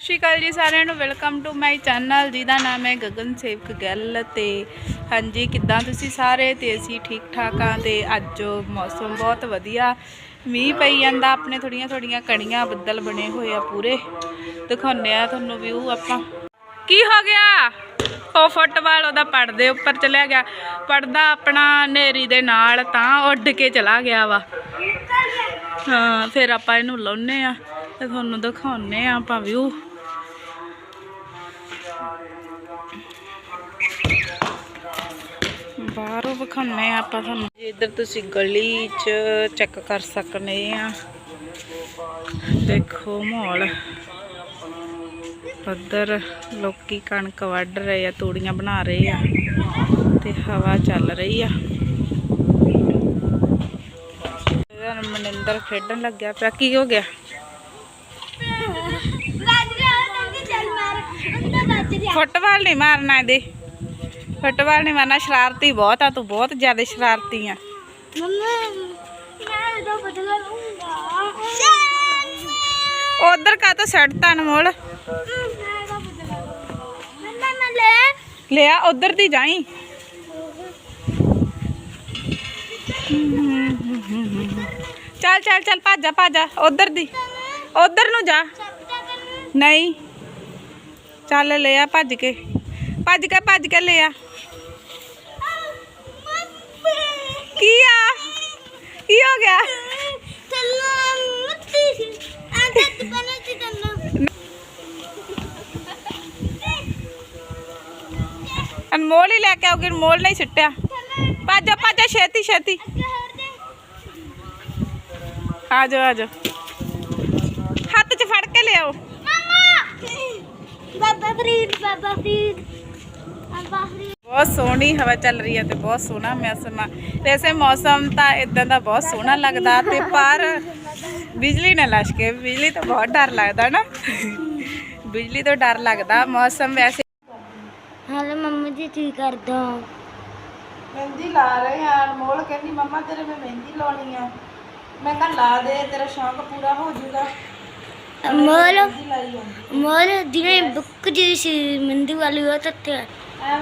ਸਤਿ ਸ਼੍ਰੀ ਅਕਾਲ ਜੀ ਸਾਰਿਆਂ ਨੂੰ ਵੈਲਕਮ ਟੂ ਮਾਈ ਚੈਨਲ ਜਿਹਦਾ ਨਾਮ ਹੈ ਗਗਨ ਸੇਵਕ ਗਿੱਲ ਤੇ। ਹਾਂਜੀ, ਕਿੱਦਾਂ ਤੁਸੀਂ ਸਾਰੇ? ਤੇ ਅਸੀਂ ਠੀਕ ਠਾਕ ਆ ਤੇ ਅੱਜ ਮੌਸਮ ਬਹੁਤ ਵਧੀਆ। ਮੀਂਹ ਪਈ ਜਾਂਦਾ, ਆਪਣੇ ਥੋੜੀਆਂ ਥੋੜੀਆਂ ਕਣੀਆਂ ਬੱਦਲ ਬਣੇ ਹੋਏ ਆ ਪੂਰੇ। ਦਿਖਾਉਂਦੇ ਆ ਤੁਹਾਨੂੰ ਵਿਊ ਆਪਾਂ। ਕੀ ਹੋ ਗਿਆ? ਉਹ ਫੁੱਟਬਾਲ ਉਹਦਾ ਪੜਦੇ ਉੱਪਰ ਚਲਿਆ ਗਿਆ। ਪੜਦਾ ਆਪਣਾ ਨੇਰੀ ਦੇ ਨਾਲ, ਤਾਂ ਉੱਡ ਕੇ ਚਲਾ ਗਿਆ ਵਾ। ਹਾਂ, ਫਿਰ ਆਪਾਂ ਇਹਨੂੰ ਲਾਉਨੇ ਆ ਤੇ ਤੁਹਾਨੂੰ ਦਿਖਾਉਨੇ ਆ ਆਪਾਂ ਵਿਊ ਬਾਹਰੋਂ ਵਿਖਾਉਨੇ ਆ ਆਪਾਂ ਤੁਹਾਨੂੰ ਇੱਧਰ ਤੁਸੀਂ ਗਲੀ 'ਚ ਚੈੱਕ ਕਰ ਸਕਨੇ ਆ ਦੇਖੋ ਮਾਹੌਲ ਉੱਧਰ ਲੋਕੀ ਕਣਕ ਵੱਢ ਰਹੇ ਆ ਤੂੜੀਆਂ ਬਣਾ ਰਹੇ ਆ ਤੇ ਹਵਾ ਚੱਲ ਰਹੀ ਆ ਮਨਿੰਦਰ ਖੇਡਣ ਲੱਗਿਆ ਪਿਆ ਕੀ ਹੋ ਗਿਆ ਫੁੱਟਬਾਲ ਨਹੀਂ ਮਾਰਨਾ ਇਹਦੇ ਫੁੱਟਬਾਲ ਨਹੀਂ ਮਾਰਨਾ ਸ਼ਰਾਰਤੀ ਬਹੁਤ ਆ ਤੂੰ ਬਹੁਤ ਜ਼ਿਆਦਾ ਸ਼ਰਾਰਤੀ ਆ। ਉਧਰ ਕਾ ਤਾਂ ਸੈੱਟ ਤਾਂ ਅਨਮੋਲ। ਲਿਆ ਉਧਰ ਦੀ ਜਾਈ। ਚੱਲ ਚੱਲ ਚੱਲ ਭੱਜ ਜਾ ਭੱਜ ਜਾ ਉਧਰ ਦੀ। ਉਧਰ ਨੂੰ ਜਾ। ਨਹੀਂ। ਚੱਲ ਲੈ ਆ ਭੱਜ ਕੇ। ਭੱਜ ਕੇ ਭੱਜ ਕੇ ਲੈ ਕੀ ਆ? ਕੀ ਹੋ ਗਿਆ? ਅਨਮੋਲ ਹੀ ਲੈ ਕੇ ਆਉਗੀ ਅਨਮੋਲ ਨਹੀਂ ਸਿੱਟਿਆ। ਭੱਜ ਜਾ ਭੱਜ ਜਾ ਛੇਤੀ ਛੇਤੀ। ਆ ਜਾਓ ਆ ਜਾਓ ਹੱਥ 'ਚ ਫੜ ਕੇ ਲਿਆਓ। ਬਾਬਾ ਫਰੀਦ ਬਾਬਾ ਫਰੀਦ। ਬਾਬਾ ਫਰੀਦ। ਬਹੁਤ ਸੋਹਣੀ ਹਵਾ ਚੱਲ ਰਹੀ ਹੈ ਤੇ ਬਹੁਤ ਸੋਹਣਾ ਮੌਸਮ ਆ। ਵੈਸੇ ਮੌਸਮ ਤਾਂ ਇਦਾਂ ਦਾ ਬਹੁਤ ਸੋਹਣਾ ਲੱਗਦਾ ਤੇ ਪਰ ਬਿਜਲੀ ਨਾ ਲਸ਼ਕੇ ਬਿਜਲੀ ਤੋਂ ਬਹੁਤ ਡਰ ਲੱਗਦਾ ਨਾ। ਬਿਜਲੀ ਤੋਂ ਡਰ ਲੱਗਦਾ ਮੌਸਮ ਵੈਸੇ। ਹਾਲੇ ਮੰਮੀ ਜੀ ਕੀ ਕਰਦਾ? ਮਹਿੰਦੀ ਲਾ ਰਹੇ ਆ। ਅਨਮੋਲ ਕਹਿੰਦੀ ਮੰਮਾ ਤੇਰੇ ਮੈਂ ਮਹਿੰਦੀ ਲਾਉਣੀ ਆ। ਮੈਂ ਕਿਹਾ ਲਾ ਦੇ ਤੇਰਾ ਸ਼ੌਂਕ ਪੂਰਾ ਹੋ ਜਾਊਗਾ। ਮੋਲ ਮਹਿੰਦੀ ਲਾਈ ਜਾਂਦੀ। ਮੋਲ ਜਿਵੇਂ ਬੁੱਕ ਜੀ ਸੀ ਮੰਦੀ ਵਾਲੀ ਉਹ ਤੱਤੇ ਆ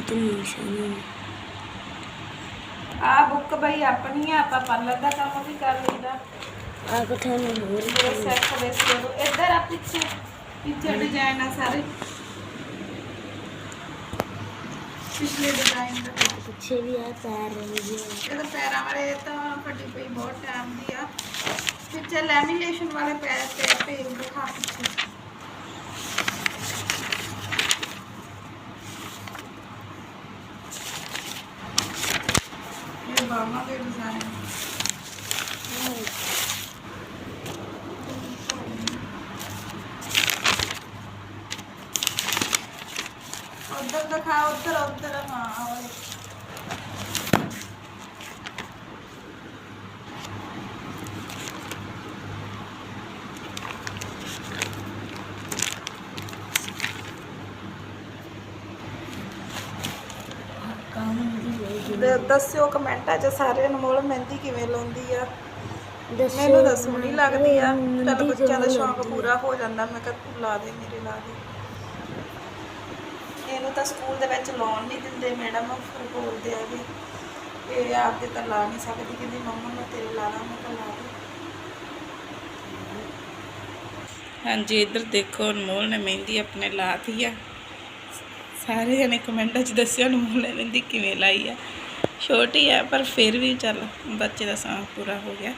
ਤੁਮ ਸ਼ਾਨ ਆ ਬੁੱਕ ਬਈ ਆਪਣੀ ਆ ਆਪਾਂ ਪਾਰਲਰ ਦਾ ਕੰਮ ਵੀ ਕਰ ਲਈਦਾ। ਆ ਕੋ ਤੁਹਾਨੂੰ ਹੋਰ ਮੇਰੇ ਸੈਟ ਕਰੋ ਇੱਧਰ ਆ ਪਿੱਛੇ ਪਿੱਛੇ ਡਿਜ਼ਾਈਨ ਆ ਸਾਰੇ। ਪਿਛਲੇ ਡਿਜ਼ਾਈਨ ਦਾ ਪਿੱਛੇ ਵੀ ਆ ਪੈਰ ਰਹੀ ਹੈ ਇਹ ਤਾਂ ਪੈਰਾਂ ਵਾਲੇ ਤਾਂ ਫਟੀ ਪਈ ਬਹੁਤ ਟਾਈਮ ਦੀ ਆ। ਪਿੱਛੇ ਲੈਮੀਨੇਸ਼ਨ ਵਾਲੇ ਪੈਰ ਤੇ ਪੇਜ ਦਿਖਾ ਪਿੱਛੇ ਇਹ ਬਾਹਾਂ ਦੇ ਡਿਜ਼ਾਈਨ ਉਧਰ ਦਿਖਾ ਉਧਰ ਉਧਰ ਹਾਂ ਕੰਮ ਦੀ ਦੱਸਿਓ ਕਮੈਂਟਾਂ 'ਚ ਸਾਰੇ ਅਨਮੋਲ ਮਹਿੰਦੀ ਕਿਵੇਂ ਲਾਉਂਦੀ ਆ? ਮੈਨੂੰ ਤਾਂ ਸੋਹਣੀ ਲੱਗਦੀ ਆ ਚੱਲ ਬੱਚਿਆਂ ਦਾ ਸ਼ੌਂਕ। ਪੂਰਾ ਹੋ ਜਾਂਦਾ ਮੈਂ ਕਿਹਾ ਤੂੰ ਲਾ ਦੇ ਮੇਰੇ ਲਾ ਦੇ। ਤਾਂ ਸਕੂਲ ਦੇ ਵਿੱਚ ਲਾਉਣ ਨਹੀਂ ਦਿੰਦੇ ਮੈਡਮ, ਫਿਰ ਬੋਲਦੇ ਆ ਵੀ ਇਹ ਆਪਦੇ ਤਾਂ ਲਾ ਨਹੀਂ ਸਕਦੀ, ਕਹਿੰਦੀ ਮੰਮਾ ਮੈਂ ਤੇਰੇ ਲਾ ਲਾਂ ਮੈਂ ਤਾਂ ਲਾ ਦੇ। ਹਾਂਜੀ, ਇੱਧਰ ਦੇਖੋ, ਅਨਮੋਲ ਨੇ ਮਹਿੰਦੀ ਆਪਣੇ ਲਾਤੀ ਆ। ਸਾਰੇ ਜਣੇ ਕਮੈਂਟਾਂ 'ਚ ਦੱਸਿਓ, ਅਨਮੋਲ ਨੇ ਮਹਿੰਦੀ ਕਿਵੇਂ ਲਾਈ ਆ। ਛੋਟੀ ਆ, ਪਰ ਫਿਰ ਵੀ ਚੱਲ, ਬੱਚੇ ਦਾ ਸ਼ੌਂਕ ਪੂਰਾ ਹੋ ਗਿਆ।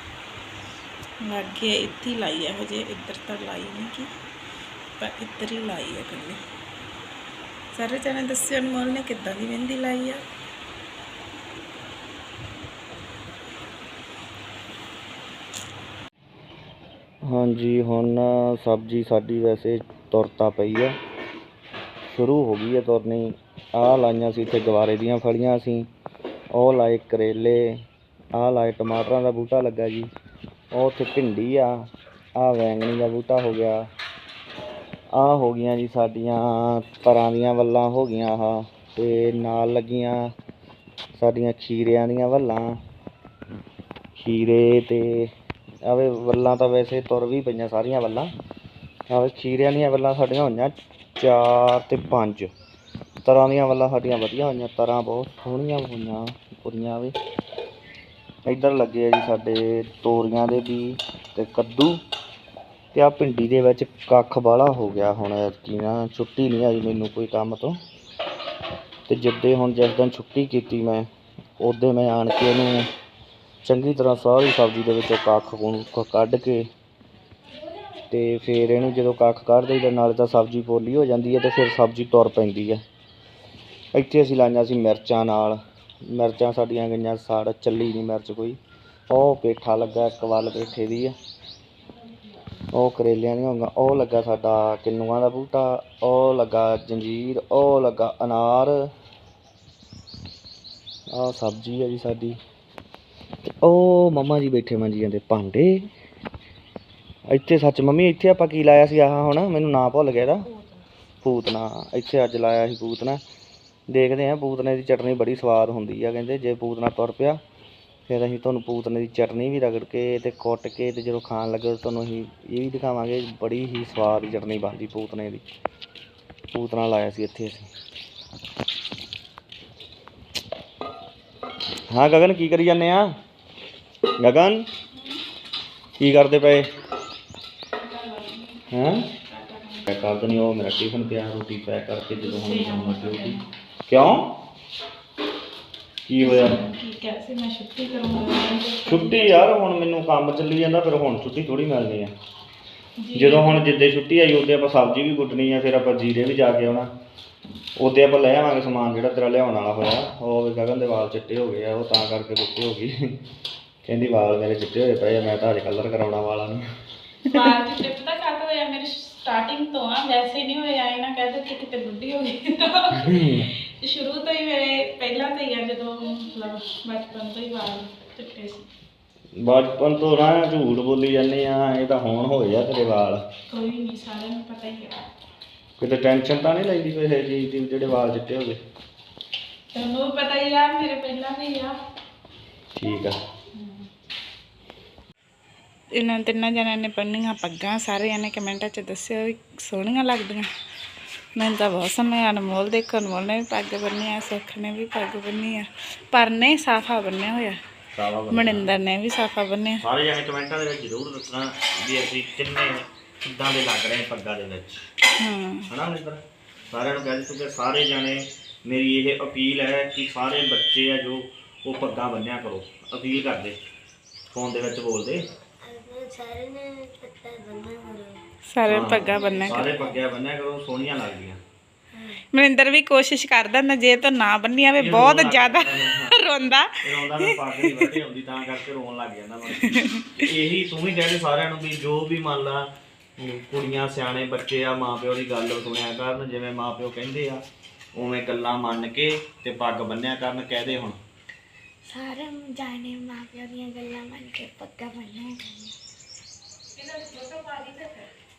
ਲੱਗੇ ਇੱਥੇ ਹੀ ਲਾਈ ਆ, ਹਜੇ ਇੱਧਰ ਤਾਂ ਲਾਈ ਨਹੀਂ ਕੀ ਪਰ ਇੱਧਰ ਹੀ ਲਾਈ ਆ ਕੱਲੇ ਸਾਰੇ ਜਣੇ ਦੱਸਿਓ ਅਨਮੋਲ ਨੇ ਕਿੱਦਾਂ ਦੀ ਮਹਿੰਦੀ ਲਾਈ ਆ। ਹਾਂਜੀ, ਹੁਣ ਸਬਜ਼ੀ ਸਾਡੀ ਵੈਸੇ ਤੁਰਤਾ ਪਈ ਆ। ਸ਼ੁਰੂ ਹੋ ਗਈ ਹੈ ਤੁਰਨੀ। ਆਹ ਲਾਈਆਂ ਸੀ ਇੱਥੇ ਗਵਾਰੇ ਦੀਆਂ ਫਲੀਆਂ ਸੀ ਉਹ ਲਾਏ ਕਰੇਲੇ, ਆਹ ਲਾਏ ਟਮਾਟਰਾਂ ਦਾ ਬੂਟਾ ਲੱਗਾ ਜੀ। ਉਹ ਉੱਥੇ ਭਿੰਡੀ ਆ, ਆਹ ਵੈਂਗਣੀ ਦਾ ਬੂਟਾ ਹੋ ਗਿਆ। ਆਹ ਹੋ ਗਈਆਂ ਜੀ ਸਾਡੀਆਂ ਪਰਾਂ ਦੀਆਂ ਵੱਲਾਂ ਹੋ ਗਈਆਂ ਆਹ ਤੇ ਨਾਲ ਲੱਗੀਆਂ ਸਾਡੀਆਂ ਖੀਰਿਆਂ ਦੀਆਂ ਵੱਲਾਂ। ਖੀਰੇ ਤੇ ਆਵੇ ਵੱਲਾਂ ਤਾਂ ਵੈਸੇ ਤੁਰ ਵੀ ਪਈਆਂ ਸਾਰੀਆਂ ਵੱਲਾਂ। ਆਵੇ ਖੀਰਿਆਂ ਦੀਆਂ ਵੱਲਾਂ ਸਾਡੀਆਂ ਹੋਈਆਂ ਚਾਰ ਤੇ ਪੰਜ। ਤਰ੍ਹਾਂ ਦੀਆਂ ਵੱਲਾਂ ਸਾਡੀਆਂ ਵਧੀਆ ਹੋਈਆਂ ਤਰ੍ਹਾਂ ਬਹੁਤ ਸੋਹਣੀਆਂ ਹੋਈਆਂ ਪੂਰੀਆਂ ਵੀ। ਇੱਧਰ ਲੱਗੇ ਆ ਜੀ ਸਾਡੇ ਤੋਰੀਆਂ ਦੇ ਵੀ ਤੇ ਕੱਦੂ। ਤੇ ਆ ਭਿੰਡੀ ਦੇ ਵਿੱਚ ਕੱਖ ਬਾਹਲਾ ਹੋ ਗਿਆ ਹੁਣ ਐਤਕੀ ਨਾ, ਛੁੱਟੀ ਨਹੀਂ ਆਈ ਮੈਨੂੰ ਕੋਈ ਕੰਮ ਤੋਂ। ਤੇ ਜਿੱਦੇ ਹੁਣ ਜਿਸ ਦਿਨ ਛੁੱਟੀ ਕੀਤੀ ਮੈਂ, ਉਹਦੇ ਮੈਂ ਆਣ ਕੇ ਇਹਨੂੰ ਚੰਗੀ ਤਰ੍ਹਾਂ ਸਾਰੀ ਸਬਜ਼ੀ ਦੇ ਵਿੱਚੋਂ ਕੱਖ ਕੁੱਖ ਕੱਢ ਕੇ ਤੇ ਫਿਰ ਇਹਨੂੰ ਜਦੋਂ ਕੱਖ ਕੱਢ ਦਈਦਾ, ਨਾਲੇ ਤਾਂ ਸਬਜ਼ੀ ਪੋਲੀ ਹੋ ਜਾਂਦੀ ਹੈ ਤੇ ਫਿਰ ਸਬਜ਼ੀ ਤੁਰ ਪੈਂਦੀ ਹੈ। ਇੱਥੇ ਅਸੀਂ ਲਾਈਆਂ ਸੀ ਮਿਰਚਾਂ ਨਾਲ। ਮਿਰਚਾਂ ਸਾਡੀਆਂ ਗਈਆਂ, ਸਾੜ ਚੱਲੀ ਨਹੀਂ ਮਿਰਚ ਕੋਈ। ਉਹ ਪੇਠਾ ਲੱਗਾ, ਇੱਕ ਵੱਲ ਪੇਠੇ ਦੀ ਆ। ਉਹ ਕਰੇਲਿਆਂ ਦੀਆਂ ਹੋ ਹੋਈਆਂ ਉਹ ਲੱਗਾ ਸਾਡਾ ਕਿੰਨੂਆਂ ਦਾ ਬੂਟਾ, ਉਹ ਲੱਗਾ ਜੰਜੀਰ, ਉਹ ਲੱਗਾ ਅਨਾਰ। ਆਹ ਸਬਜ਼ੀ ਹੈ ਜੀ ਸਾਡੀ। ਤੇ ਉਹ ਮੰਮਾ ਜੀ ਬੈਠੇ ਮੰਜੀਆਂ ਦੇ ਭਾਂਡੇ। ਇੱਥੇ ਸੱਚ ਮੰਮੀ, ਇੱਥੇ ਆਪਾਂ ਕੀ ਲਾਇਆ ਸੀ? ਆਹ ਹੁਣ ਮੈਨੂੰ ਨਾਂ ਭੁੱਲ ਗਿਆ ਇਹਦਾ। ਪੂਤਨਾ। ਇੱਥੇ ਅੱਜ ਲਾਇਆ ਸੀ ਪੂਤਨਾ। ਦੇਖਦੇ ਆ ਪੂਤਨੇ ਦੀ ਚਟਨੀ ਬੜੀ ਸਵਾਦ ਹੁੰਦੀ ਆ, ਕਹਿੰਦੇ ਜੇ ਪੂਤਨਾ ਤੁਰ ਪਿਆ ਫਿਰ ਅਸੀਂ ਤੁਹਾਨੂੰ ਪੂਤਨੇ ਦੀ ਚਟਨੀ ਵੀ ਰਗੜ ਕੇ ਤੇ ਕੁੱਟ ਕੇ ਤੇ ਜਦੋਂ ਖਾਣ ਲੱਗੇ ਤੁਹਾਨੂੰ ਅਸੀਂ ਇਹ ਵੀ ਦਿਖਾਵਾਂਗੇ ਬੜੀ ਹੀ ਸਵਾਦ ਚਟਨੀ ਬਣਦੀ ਪੂਤਨੇ ਦੀ। ਪੂਤਨਾ ਲਾਇਆ ਸੀ ਇੱਥੇ ਅਸੀਂ। ਹਾਂ ਗਗਨ ਕੀ ਕਰੀ ਜਾਂਦੇ ਆ? ਗਗਨ ਕੀ ਕਰਦੇ ਪਏ? ਹੈਂ? ਪੈਕ ਕਰ ਦਨੀ ਉਹ ਮੇਰਾ ਟਿਫਨ ਪਿਆ ਰੋਟੀ ਪੈਕ ਕਰਕੇ ਜਦੋਂ ਹੁਣ ਜਾਣਾ ਡਿਊਟੀ। ਕਿਉਂ? ਕੀ ਹੋਇਆ? ਠੀਕ ਹੈ ਸੀ ਮੈਂ ਛੁੱਟੀ ਕਰੂੰਗਾ। ਛੁੱਟੀ ਯਾਰ ਹੁਣ ਮੈਨੂੰ ਕੰਮ ਚੱਲੀ ਜਾਂਦਾ ਫਿਰ ਹੁਣ ਛੁੱਟੀ ਥੋੜੀ ਮਿਲਣੀ ਆ। ਜਦੋਂ ਹੁਣ ਜਿੱਦੇ ਛੁੱਟੀ ਆਈ ਉਹਦੇ ਆਪਾਂ ਸਬਜ਼ੀ ਵੀ ਕੁੱਟਣੀ ਆ ਫਿਰ ਆਪਾਂ ਜੀਰੇ ਵੀ ਜਾ ਕੇ ਆਉਣਾ। ਉਹਦੇ ਆਪਾਂ ਲੈ ਆਵਾਂਗੇ ਸਮਾਨ ਜਿਹੜਾ ਤੇਰਾ ਲਿਆਉਣ ਵਾਲਾ ਹੋਇਆ। ਉਹ ਵੀ ਗਗਨ ਦੇ ਵਾਲ ਚਿੱਟੇ ਹੋ ਗਏ ਆ ਉਹ ਤਾਂ ਕਰਕੇ ਰੁੱਕੇ ਹੋ ਗਈ। ਕਹਿੰਦੀ ਵਾਲ ਮੇਰੇ ਚਿੱਟੇ ਹੋਏ ਪਏ ਆ ਮੈਂ ਤਾਂ ਹਜੇ ਕਲਰ ਕਰਾਉਣਾ ਵਾਲਾਂ ਨੂੰ। ਬਾਅਦ ਚ ਟਿਪ ਤਾਂ ਕੱਟ ਹੋਇਆ ਮੇਰੇ ਸਟਾਰਟਿੰਗ ਤੋਂ ਆ ਵੈਸੇ ਨਹੀਂ ਹੋਇਆ ਇਹ ਨਾ ਕਹਿੰਦੇ ਕਿ ਕਿਤੇ ਬੁੱਢੀ ਹੋ ਗਈ। ਤੇ ਸ਼ੁਰੂ ਤੋਂ ਹੀ ਮੇਰੇ ਪਹਿਲਾਂ ਤੋਂ ਹੀ ਆ ਜਦੋਂ ਮਤਲਬ ਬਚਪਨ ਤੋਂ ਹੀ ਵਾਲ ਚਿੱਟੇ ਸੀ। ਬਚਪਨ ਤੋਂ ਨਾ ਝੂਠ ਬੋਲੀ ਜਾਂਦੇ ਆ ਇਹ ਤਾਂ ਹੁਣ ਹੋਏ ਆ ਤੇਰੇ ਵਾਲ। ਕੋਈ ਨਹੀਂ ਸਾਰਿਆਂ ਨੂੰ ਪਤਾ ਹੀ ਹੈ ਕਿਤੇ ਟੈਨਸ਼ਨ ਤਾਂ ਨਹੀਂ ਲੈਂਦੀ ਕੋਈ ਇਹ ਚੀਜ਼ ਦੀ ਵੀ ਜਿਹੜੇ ਵਾਲ ਚਿੱਟੇ ਹੋ ਗਏ ਤੁਹਾਨੂੰ ਪਤਾ ਹੀ ਆ ਮੇਰੇ ਪਹਿਲਾਂ ਹੀ ਆ। ਠੀਕ ਆ। ਇਹਨਾਂ ਤਿੰਨਾਂ ਜਣਿਆਂ ਨੇ ਬੰਨੀਆਂ ਪੱਗਾਂ ਸਾਰੇ ਜਣੇ ਕਮੈਂਟਾਂ 'ਚ ਦੱਸਿਓ ਵੀ ਸੋਹਣੀਆਂ ਲੱਗਦੀਆਂ। ਮੈਨੂੰ ਤਾਂ ਬਹੁਤ ਸੋਹਣੇ ਅਨਮੋਲ ਦੇਖੋ ਅਨਮੋਲ ਨੇ ਵੀ ਪੱਗ ਬੰਨੀ ਆ ਸੁੱਖ ਨੇ ਵੀ ਪੱਗ ਬੰਨੀ ਆ। ਪਰ ਨੇ ਸਾਫਾ ਬੰਨਿਆ ਹੋਇਆ। ਮਨਿੰਦਰ ਨੇ ਵੀ ਸਾਫਾ ਬੰਨਿਆ ਸਾਰੇ ਜਣੇ ਕਮੈਂਟਾਂ ਦੇ ਵਿੱਚ ਜ਼ਰੂਰ ਦੱਸਣਾ ਵੀ ਅਸੀਂ ਕਿੰਨੇ ਕਿੱਦਾਂ ਦੇ ਲੱਗ ਰਹੇ ਪੱਗਾਂ ਦੇ ਵਿੱਚ। ਹਾਂ। ਹਨਾ ਮਨਿੰਦਰ? ਸਾਰਿਆਂ ਨੂੰ ਕਹਿ ਦਿੱਤਾ ਕਿ ਸਾਰੇ ਜਾਣੇ ਮੇਰੀ ਇਹ ਅਪੀਲ ਹੈ ਕਿ ਸਾਰੇ ਬੱਚੇ ਆ ਜੋ ਉਹ ਪੱਗਾਂ ਬੰਨਿਆ ਕਰੋ। ਅਪੀਲ ਕਰਦੇ। ਫੋਨ ਦੇ ਵਿੱਚ ਬੋਲਦੇ। ਸਾਰੇ ਨੇ ਪੱਤਾ ਬੰਨਾ ਕਰੋ ਸਾਰੇ ਹਾਂ, ਪੱਗਾਂ ਬੰਨਿਆ ਕਰ। ਸਾਰੇ ਪੱਗਿਆ ਬੰਨਿਆ ਕਰੋ ਸੋਹਣੀਆਂ ਲੱਗਦੀਆਂ। ਮਨਿੰਦਰ ਵੀ ਕੋਸ਼ਿਸ਼ ਕਰਦਾ ਨਾ ਜੇ ਤਾਂ ਨਾ ਬੰਨੀ ਆਵੇ ਬਹੁਤ ਜ਼ਿਆਦਾ ਰੋਂਦਾ। ਇਹ ਆਉਂਦਾ ਮੈਂ ਪੱਗ ਨਹੀਂ ਵੱਢੀ ਆਉਂਦੀ ਤਾਂ ਕਰਕੇ ਰੋਣ ਲੱਗ ਜਾਂਦਾ ਮੈਂ ਤੇ ਇਹੀ ਤੂੰ ਵੀ ਕਹਿ ਦੇ ਸਾਰਿਆਂ ਨੂੰ ਵੀ ਜੋ ਵੀ ਮੰਨ ਲਾ ਅਮ, ਕੁੜੀਆਂ ਸਿਆਣੇ ਬੱਚੇ ਆ ਮਾਪਿਓ ਦੀ ਗੱਲ ਸੁਣਿਆ ਕਰਨ ਜਿਵੇਂ ਮਾਪਿਓ ਕਹਿੰਦੇ ਆ ਉਵੇਂ ਗੱਲਾਂ ਮੰਨ ਕੇ ਤੇ ਪੱਗ ਬੰਨਿਆ ਕਰਨ ਕਹਦੇ ਹੁਣ। ਸਾਰੇ ਜਾਣੇ ਮਾਪਿਆਂ ਦੀਆਂ ਗੱਲਾਂ ਮੰਨ ਕੇ ਪੱਕਾ ਬੰਨਣਾ ਕਰਨਾ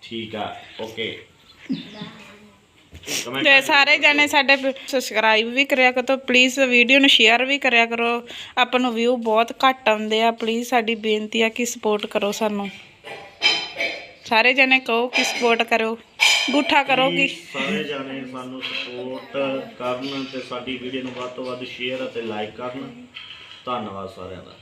ਠੀਕ ਆ ਓਕੇ। ਤੇ ਸਾਰੇ ਜਣੇ ਸਾਡੇ ਸਬਸਕ੍ਰਾਈਬ ਵੀ ਕਰਿਆ ਕਰੋ ਪਲੀਜ਼ ਵੀਡੀਓ ਨੂੰ ਸ਼ੇਅਰ ਵੀ ਕਰਿਆ ਕਰੋ। ਆਪਾਂ ਨੂੰ ਵਿਊ ਬਹੁਤ ਘੱਟ ਆਉਂਦੇ ਆ ਪਲੀਜ਼ ਸਾਡੀ ਬੇਨਤੀ ਆ ਕਿ ਸਪੋਰਟ ਕਰੋ ਸਾਨੂੰ। ਸਾਰੇ ਜਣੇ ਕਹੋ ਕਿ ਸਪੋਰਟ ਕਰੋ ਗੁੱਠਾ ਕਰੋ ਕਿ। ਸਾਰੇ ਜਾਣੇ ਸਾਨੂੰ ਸਪੋਰਟ ਕਰਨ ਤੇ ਸਾਡੀ ਵੀਡੀਓ ਨੂੰ ਵੱਧ ਤੋਂ ਵੱਧ ਸ਼ੇਅਰ ਅਤੇ ਲਾਈਕ ਕਰਨ। ਧੰਨਵਾਦ ਸਾਰਿਆਂ ਦਾ।